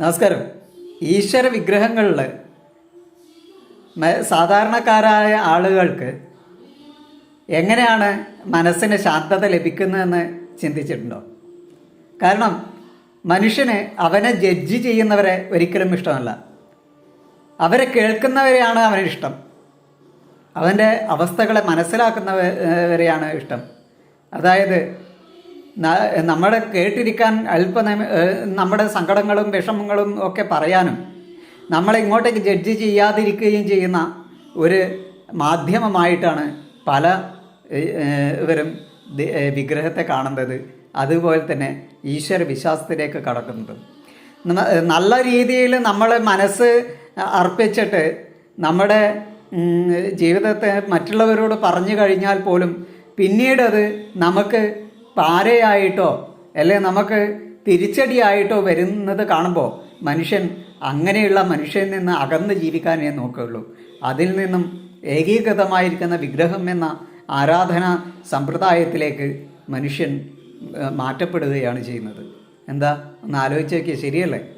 നമസ്കാരം. ഈശ്വര വിഗ്രഹങ്ങളിൽ സാധാരണക്കാരായ ആളുകൾക്ക് എങ്ങനെയാണ് മനസ്സിന് ശാന്തത ലഭിക്കുന്നതെന്ന് ചിന്തിച്ചിട്ടുണ്ടോ? കാരണം മനുഷ്യന് അവനെ ജഡ്ജ് ചെയ്യുന്നവരെ ഒരിക്കലും ഇഷ്ടമല്ല. അവരെ കേൾക്കുന്നവരെയാണ് അവന് ഇഷ്ടം. അവന്റെ അവസ്ഥകളെ മനസ്സിലാക്കുന്നവരെയാണ് ഇഷ്ടം. അതായത് നമ്മുടെ കേട്ടിരിക്കാൻ അല്പ നമ്മുടെ സങ്കടങ്ങളും വിഷമങ്ങളും ഒക്കെ പറയാനും നമ്മളെ ഇങ്ങോട്ടേക്ക് ജഡ്ജ് ചെയ്യാതിരിക്കുകയും ചെയ്യുന്ന ഒരു മാധ്യമമായിട്ടാണ് പല ഇവരും വിഗ്രഹത്തെ കാണുന്നത്. അതുപോലെ തന്നെ ഈശ്വര വിശ്വാസത്തിലേക്ക് കടക്കുന്നത്. നല്ല രീതിയിൽ നമ്മൾ മനസ്സ് അർപ്പിച്ചിട്ട് നമ്മുടെ ജീവിതത്തെ മറ്റുള്ളവരോട് പറഞ്ഞു കഴിഞ്ഞാൽ പോലും പിന്നീടത് നമുക്ക് പാരയായിട്ടോ അല്ലെ നമുക്ക് തിരിച്ചടിയായിട്ടോ വരുന്നത് കാണുമ്പോൾ മനുഷ്യൻ അങ്ങനെയുള്ള മനുഷ്യനിൽ നിന്ന് അകന്ന് ജീവിക്കാനേ നോക്കുകയുള്ളൂ. അതിൽ നിന്നും ഏകീകൃതമായിരിക്കുന്ന വിഗ്രഹം എന്ന ആരാധന സമ്പ്രദായത്തിലേക്ക് മനുഷ്യൻ മാറ്റപ്പെടുകയാണ് ചെയ്യുന്നത്. എന്താ? ഒന്ന് ആലോചിച്ച് നോക്കിയാൽ ശരിയല്ലേ?